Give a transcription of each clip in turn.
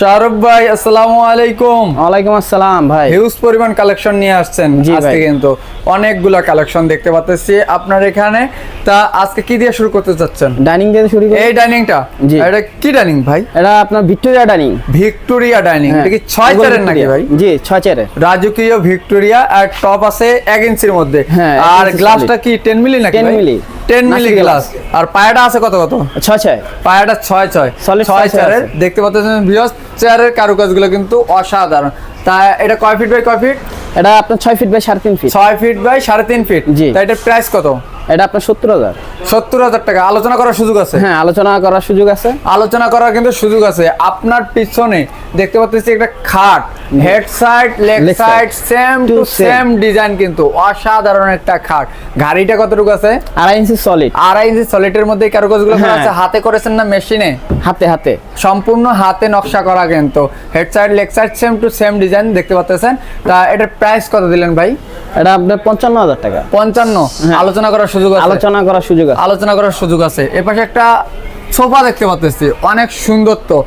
শাহরুখ ভাই আসসালামু আলাইকুম। ওয়ালাইকুম আসসালাম ভাই। হিউজ পরিমাণ কালেকশন নিয়ে আসছেন আজকে কিন্তু। অনেকগুলা কালেকশন দেখতে পাচ্ছি। আপনার এখানে তা আজকে কি দিয়ে শুরু করতে চাচ্ছেন? ডাইনিং দিয়ে শুরু এই ডাইনিংটা জি। এটা কি ডাইনিং ভাই? এটা আপনার ভিক্টোরিয়া ডাইনিং ভিক্টোরিয়া ডাইনিং এটা কি ছয় চারের নাকি ভাই? জি ছয় চারের রাজকীয় ভিক্টোরিয়া আর টপ আছে এক ইঞ্চির মধ্যে। হ্যাঁ, আর গ্লাসটা কি টেন মিলি নাকি 10 মিলি। টেন মিলি গ্লাস আর পায়াটা আছে কত কত? ছয় ছয়। পায়াটা ছয় ছয়। Solid ছয় ছয় ছয় চারের আছে। দেখতে পাচ্ছেন ভিউয়ার্স চেয়ারের কারুকাজগুলো কিন্তু অসাধারণ। তা এটা কয় ফিট বাই কয় ফিট এটা আপনার ছয় ফিট বাই সাড়ে তিন ফিট ছয় ফিট বাই সাড়ে তিন ফিট জি। তা এটার প্রাইস কত? এটা আপনার সত্তর হাজার। সত্তর হাজার টাকা। আলোচনা করার সুযোগ আছে? হ্যাঁ আলোচনা করার সুযোগ আছে। আলোচনা করার কিন্তু সুযোগ আছে। আপনার পিছনে দেখতে পাচ্ছি একটা খাট। Head side leg side same to same design কিন্তু। অসাধারণ একটা খাট। গাড়িটা কতটুকু আছে? আড়াই ইঞ্চি সলিড আড়াই ইঞ্চি সলিডের মধ্যে এই কারুকাজগুলো করা হ্যাঁ। আছে? হাতে করেছেন না মেশিনে? হাতে হাতে। সম্পূর্ণ হাতে নকশা করা কিন্তু। Head side leg side same to same design দেখতে পাচ্ছেন তা এটার প্রাইস কত দিলেন ভাই? এটা আপনার পঞ্চান্ন হাজার টাকা। পঞ্চান্ন? হ্যাঁ। আলোচনা করার সুযোগ আছে? আলোচনা করার সুযোগ আছে। আলোচনা করার সুযোগ আছে। এপাশে একটা সোফা দেখতে পাচ্ছি অনেক সুন্দর তো।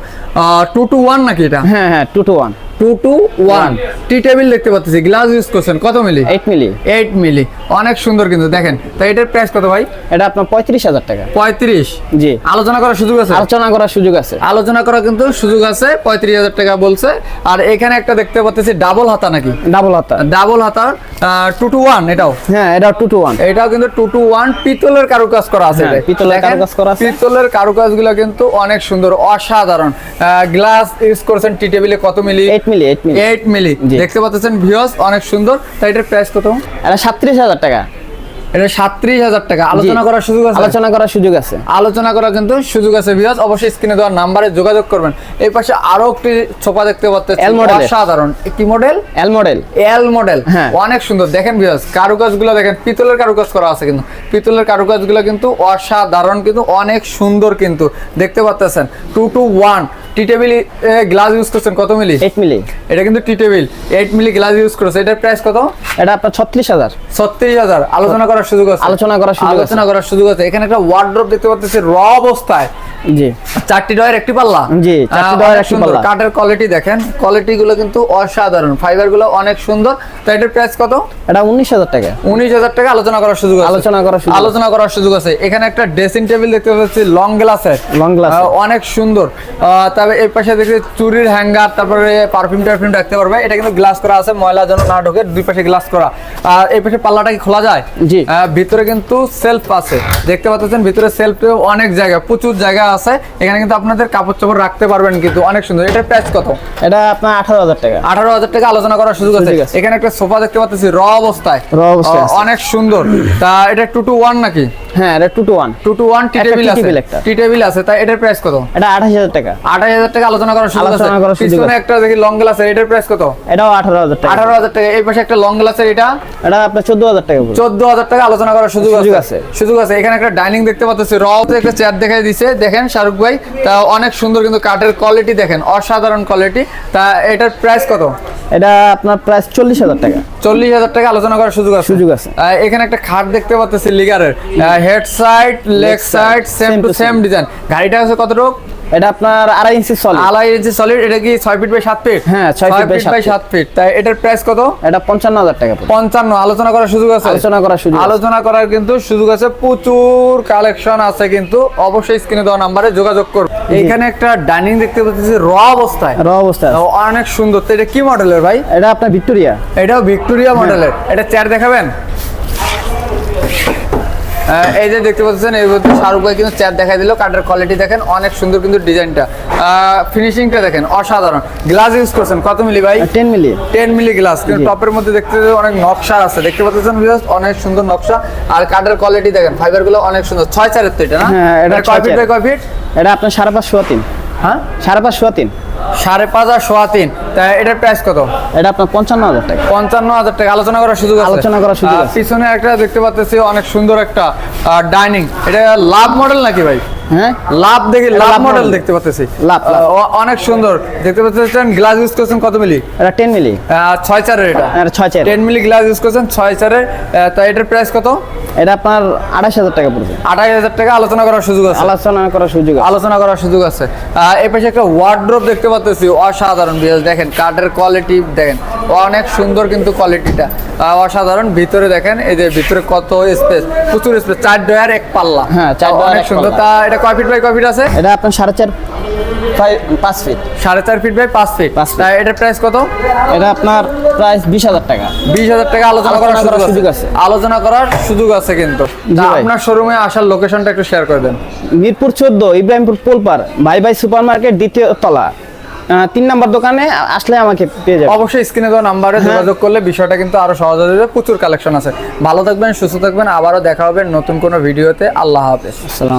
টু টু ওয়ান নাকি এটা? হ্যাঁ হ্যাঁ two two one. Two two one tea table দেখতে পাচ্ছি গ্লাস ইউজ করছেন। কত মিলি? এইট মিলি। এইট মিলি। অনেক সুন্দর কিন্তু দেখেন। তো এটার প্রাইস কত ভাই? এটা আপনার পঁয়ত্রিশ হাজার টাকা। পঁয়ত্রিশ? জি। আলোচনা করার সুযোগ আছে? আলোচনা করার সুযোগ আছে। আলোচনা করার কিন্তু সুযোগ আছে পঁয়ত্রিশ হাজার টাকা বলছে। আর এখানে একটা দেখতে পাচ্ছি ডাবল হাতা নাকি? ডাবল হাতা। ডাবল হাতার টু টু ওয়ান এটাও। হ্যাঁ এটা টু টু ওয়ান এটাও কিন্তু টু টু ওয়ান পিতলের কারুকাজ করা আছে হ্যাঁ, পিতলের কারুকাজ করা আছে। পিতলের কারুকাজগুলো কিন্তু অনেক সুন্দর অসাধারণ। গ্লাস ইউজ করেছেন টি টেবিলে কত মিলি? এইট মিলি এইট মিলি মিলি দেখতে পাচ্ছেন ভিউস অনেক সুন্দর। তাই এটার প্রাইস কত? এটা সাতত্রিশ হাজার টাকা। এটা সাতত্রিশ হাজার টাকা। আলোচনা। করার সুযোগ আছে? আলোচনা করার সুযোগ আছে। আলোচনা করার কিন্তু সুযোগ আছে ভিউস অবশ্যই স্ক্রিনে দেওয়ার নাম্বারে যোগাযোগ করবেন। এই পাশে আরও একটি সোফা দেখতে পাচ্ছেন L model এর। অসাধারণ। এ কি model L model L model. অনেক সুন্দর। দেখেন ভিউয়ার্স কারুকাজগুলো দেখেন পিতলের কারুকাজ করা আছে কিন্তু। পিতলের কারুকাজগুলো কিন্তু অসাধারণ কিন্তু অনেক সুন্দর কিন্তু। দেখতে পাচ্ছেন two two one tea table glass use করছেন কত মিলি এইট মিলি এটা কিন্তু tea table eight milli glass use করেছে। এটার প্রাইস কত? এটা আপনার ছত্রিশ হাজার। ছত্রিশ হাজার। আলোচনা করার সুযোগ আছে। আলোচনা করার সুযোগ আছে। আলোচনা করার সুযোগ আছে। এখানে একটা ওয়ার্ড্রপ দেখতে পাচ্ছি র অবস্থায়। জি। চারটি ডয়ের একটি পাল্লা? জি, চারটি ডয়ের একটি পাল্লা। কাঠের কোয়ালিটি দেখেন কোয়ালিটি গুলো কিন্তু অসাধারণ। ফাইবারগুলো অনেক সুন্দর। তো এটার প্রাইস কত? এটা উনিশ হাজার টাকা। উনিশ হাজার টাকা আলোচনা করার সুযোগ আছে। আলোচনা করার সুযোগ আছে। আলোচনা করার সুযোগ আছে। এখানে একটা ড্রেসিং টেবিল দেখতে পাচ্ছি লং গ্লাসের glass এর। অনেক সুন্দর। তবে এর পাশে দেখছি চুরির হ্যাঙ্গার তারপরে পারফিউম টারফিউম রাখতে পারবে। এটা কিন্তু গ্লাস করা আছে ময়লা যেন না ঢোকে দুই পাশে গ্লাস করা। আর এই পাশে পাল্লাটা কি খোলা যায়? জি। ভিতরে কিন্তু সেলফ আছে। দেখতে পাচ্ছেন ভিতরে সেলফ অনেক জায়গা প্রচুর জায়গা আছে এখানে কিন্তু আপনাদের কাপড় চোপড় রাখতে পারবেন কিন্তু অনেক সুন্দর। এটার প্রাইস কত? এটা আপনার আঠারো হাজার টাকা। আঠারো হাজার টাকা আলোচনা করার সুযোগ আছে। এখানে একটা সোফা দেখতে পাচ্ছি র অবস্থায়। Raw অবস্থায় অনেক সুন্দর। তা এটা টু টু ওয়ান নাকি? হ্যাঁ এটা two two one two two one tea table আছে। টি টেবিল আছে তাই এটার প্রাইস কত? এটা আঠাশ হাজার টাকা। আঠাশ হাজার টাকা আলোচনা করার সুযোগ আছে। পিছনে একটা দেখি লং গ্লাস এটার প্রাইস কত? এটাও আঠারো হাজার টাকা। আঠারো হাজার টাকা। এই পাশে একটা লং গ্লাসের এটা? এটা আপনার চোদ্দ হাজার টাকা। চোদ্দ হাজার টাকা আলোচনা করার সুযোগ আছে। আছে। সুযোগ আছে। এখানে একটা ডাইনিং দেখতে পাচ্ছি র একটা চেয়ার দেখাই দিছে। দেখেন শাহরুখ ভাই তা অনেক সুন্দর কিন্তু কাঠের কোয়ালিটি দেখেন অসাধারণ কোয়ালিটি তা এটার প্রাইস কত? এটা আপনার প্রাইস চল্লিশ হাজার টাকা। চল্লিশ হাজার টাকা আলোচনা করার সুযোগ আছে। সুযোগ আছে। এখানে একটা খাট দেখতে পাচ্ছি লিগারের head side leg side same to same design গাড়িটা আছে কতটুকু? এটা আপনার আড়াই ইঞ্চি সলিড আলাই ইঞ্চি সলিড এটা কি ছয় ফিট বাই সাত ফিট হ্যাঁ, ছয় সাত বাই সাত ফিট তাই এটার প্রাইস কত? এটা পঞ্চান্ন হাজার টাকা পঞ্চান্ন আলোচনা করার সুযোগ আছে? আলোচনা করার সুযোগ আলোচনা করার কিন্তু সুযোগ আছে প্রচুর কালেকশন আছে কিন্তু। অবশ্যই স্ক্রিনে দেওয়া নাম্বারে যোগাযোগ করুন। এখানে একটা ডাইনিং দেখতে পাচ্ছি র অবস্থায়। র অবস্থা আছে। অনেক সুন্দর। তো এটা কি মডেলের ভাই? এটা আপনার ভিক্টোরিয়া। এটাও ভিক্টোরিয়া মডেলের এটা চেয়ার দেখাবেন? এই যে দেখতে পাচ্ছেন এই মধ্যে শাহরুখ ভাই কিন্তু চেয়ার দেখাই দিল কাঠের কোয়ালিটি দেখেন অনেক সুন্দর কিন্তু ডিজাইনটা ফিনিশিংটা দেখেন অসাধারণ। গ্লাস ইউজ করছেন কত মিলি ভাই? Ten milli. Ten milli glass কিন্তু টপের মধ্যে দেখতে অনেক নকশা আছে। দেখতে পাচ্ছেন অনেক সুন্দর নকশা। আর কাঠের কোয়ালিটি দেখেন ফাইবারগুলো অনেক সুন্দর। ছয় চারের তো এটা না? হ্যাঁ, এটা কয় ফিট বাই কয় ফিট এটা আপনার সাড়ে পাঁচ সোয়া তিন। হ্যাঁ? সাড়ে পাঁচ সোয়া তিন। সাড়ে পাঁচ আর সোয়া তিন। তা এটার প্রাইস কত? এটা আপনার পঞ্চান্ন হাজার টাকা। পঞ্চান্ন হাজার টাকা। আলোচনা করার সুযোগ আলোচনা করার সুযোগ পিছনে একটা দেখতে পাচ্ছি অনেক সুন্দর একটা ডাইনিং এটা লাভ মডেল নাকি ভাই? হ্যাঁ? লাভ দেখি লাভ মডেল দেখতে পাচ্ছি লাভ। অনেক সুন্দর। দেখতে পাচ্ছেন গ্লাস ইউজ করছেন কত মিলি? এটা টেন মিলি। ছয় চারের এটা। ছয় চার টেন মিলি গ্লাস ইউজ করছেন ছয় আহ, তা এটার প্রাইস কত? এটা আপনার আঠাশ হাজার টাকা পড়বে। আঠাশ হাজার টাকা আলোচনা করার সুযোগ আছে। আলোচনা করার সুযোগ আলোচনা করার সুযোগ আছে। এই পাশে একটা ওয়ার্ড্রোপ দেখতে পাচ্ছি অসাধারণ বিকজ দেখেন কাঠের কোয়ালিটি দেখেন অনেক সুন্দর কিন্তু কোয়ালিটিটা অসাধারণ। ভিতরে দেখেন এই যে ভিতরে কত স্পেস প্রচুর স্পেস চার ডয়ার এক পাল্লা। হ্যাঁ, চার অনেক সুন্দর। তা এটা কয় ফিট বাই কয় ফিট আছে? এটা আপনার সাড়ে চার পাঁচ ফিট সাড়ে চার ফিট বাই পাঁচ ফিট। এটার প্রাইস কত? এটা আপনার প্রায় বিশ হাজার টাকা। বিশ হাজার টাকা আলোচনা করার সুযোগ আছে। আলোচনা করার সুযোগ আছে কিন্তু। আপনার শোরুমে আসার লোকেশনটা একটু শেয়ার করে দেন। মিরপুর চোদ্দ ইব্রাহিমপুর পোলপার ভাই ভাই সুপার মার্কেট দ্বিতীয় তলা। তিন নম্বর দোকানে আসলে আমাকে পেয়ে যাবে অবশ্যই স্ক্রিনে দেওয়া নাম্বারে হ্যাঁ। যোগাযোগ করলে বিষয়টা কিন্তু আরও সহজ হয়ে যাবে। প্রচুর কালেকশন আছে। ভালো থাকবেন সুস্থ থাকবেন। আবারও দেখা হবে নতুন কোনো ভিডিওতে। আল্লাহ হাফেজ। আসসালাম।